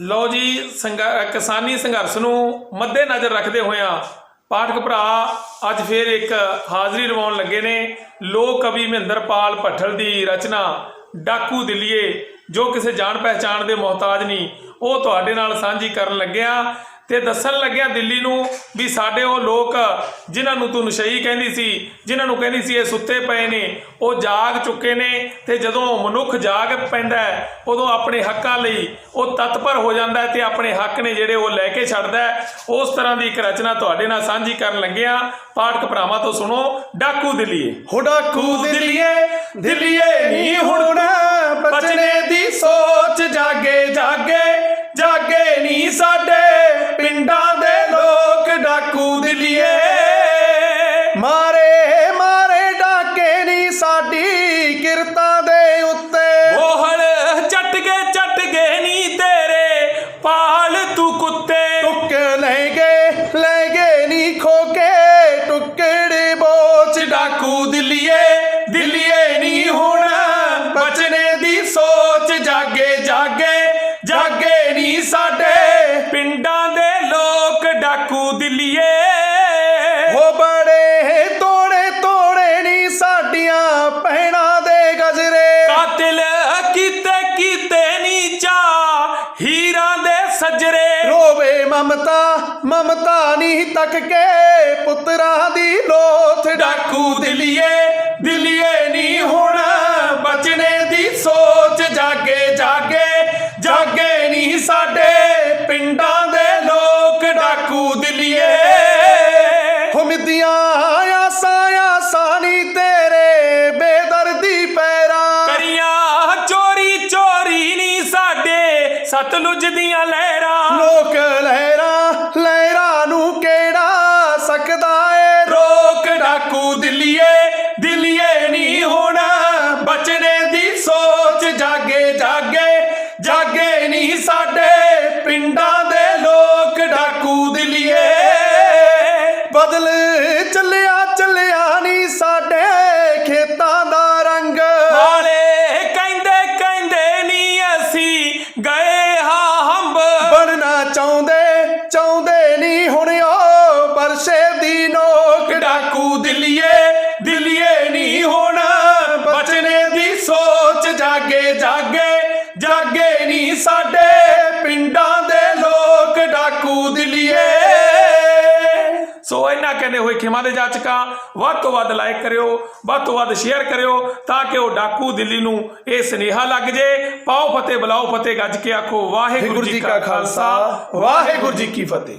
ਲਓ ਜੀ, ਸੰਘ- ਕਿਸਾਨੀ ਸੰਘਰਸ਼ ਨੂੰ ਮੱਦੇ ਨਜ਼ਰ ਰੱਖਦੇ ਹੋਇਆਂ ਪਾਠਕ ਭਰਾ ਅੱਜ ਫੇਰ ਇੱਕ ਹਾਜ਼ਰੀ ਲਵਾਉਣ ਲੱਗੇ ਨੇ। ਲੋਕ ਕਵੀ ਮਹਿੰਦਰਪਾਲ ਭੱਠਲ ਦੀ ਰਚਨਾ ਡਾਕੂ ਦਿੱਲੀਏ, ਜੋ ਕਿਸੇ ਜਾਣ ਪਹਿਚਾਣ ਦੇ ਮੁਹਤਾਜ ਨਹੀਂ, ਉਹ ਤੁਹਾਡੇ ਨਾਲ ਸਾਂਝੀ ਕਰਨ ਲੱਗਿਆ ਤੇ ਦੱਸਣ ਲੱਗਿਆ ਦਿੱਲੀ ਨੂੰ ਵੀ ਸਾਡੇ ਉਹ ਲੋਕ ਜਿਨ੍ਹਾਂ ਨੂੰ ਤੂੰ ਨਸ਼ਈ ਕਹਿੰਦੀ ਸੀ, ਜਿਨ੍ਹਾਂ ਨੂੰ ਕਹਿੰਦੀ ਸੀ ਇਹ ਸੁੱਤੇ ਪਏ ਨੇ, ਉਹ ਜਾਗ ਚੁੱਕੇ ਨੇ ਤੇ ਜਦੋਂ ਮਨੁੱਖ ਜਾਗ ਪੈਂਦਾ ਉਦੋਂ ਆਪਣੇ ਹੱਕਾਂ ਲਈ ਉਹ ਤਤਪਰ ਹੋ ਜਾਂਦਾ ਹੈ ਤੇ ਆਪਣੇ ਹੱਕ ਨੇ ਜਿਹੜੇ ਉਹ ਲੈ ਕੇ ਛੱਡਦਾ ਉਸ ਤਰ੍ਹਾਂ ਦੀ ਇੱਕ ਰਚਨਾ ਤੁਹਾਡੇ ਨਾਲ ਸਾਂਝੀ ਕਰਨ ਲੱਗਿਆ ਪਾਠਕ ਭਰਾਵਾਂ ਤੋਂ ਸੁਣੋ, ਡਾਕੂ ਦਿੱਲੀਏ। ਹੁੜਾ ਕੂ ਦਿਲੀਏ ਦਿਲੀਏ। ਮਮਤਾ ਮਮਤਾ ਨਹੀਂ ਤੱਕ ਕੇ ਪੁੱਤਰਾਂ ਦੀ ਲੋਥ ਡਾਕੂ ਦਿਲੀਏ ਦਿਲੀਏ ਨਹੀਂ ਹੁਣ। ਬਚਨੇ ਦੀ ਸੋਚ ਜਾਗੇ ਜਾਗੇ ਜਾਗੇ ਨਹੀਂ ਸਾਡੇ ਪਿੰਡਾਂ ਸਤਲੁਜ ਦੀਆਂ ਲਹਿਰਾਂ। ਲੋਕ ਲਹਿਰਾਂ ਲਹਿਰਾਂ ਨੂੰ ਕਿਹੜਾ ਦੀ ਨੋਕ ਡਾਕੂ ਦਿੱਲੀਏ ਦਿੱਲੀਏ ਨਹੀਂ ਹੁਣ। ਬਚਨੇ ਦੀ ਸੋਚ ਜਾਗੇ ਜਾਗੇ ਜਾਗੇ ਨਹੀਂ ਸਾਡੇ। ਪਿੰਡਾਂ ਦੇ ਲੋਕ ਡਾਕੂ ਦਿੱਲੀਏ। ਸੋ ਇਹਨਾਂ ਕਹਿੰਦੇ ਹੋਏ ਖਿਮਾ ਦੇ ਜਾਚਕਾਂ ਵੱਧ ਤੋਂ ਵੱਧ ਲਾਈਕ ਕਰਿਓ ਵੱਧ ਤੋਂ ਵੱਧ ਸ਼ੇਅਰ ਕਰਿਓ ਤਾਂ ਕਿ ਉਹ ਡਾਕੂ ਦਿੱਲੀ ਨੂੰ ਇਹ ਸਨੇਹਾ ਲੱਗ ਜੇ। ਪਾਓ ਫਤਿਹ ਬੁਲਾਓ ਫਤਿਹ ਗੱਜ ਕੇ ਆਖੋ ਵਾਹਿਗੁਰੂ ਜੀ ਕਾ ਖਾਲਸਾ ਵਾਹਿਗੁਰੂ ਜੀ ਕੀ ਫਤਿਹ।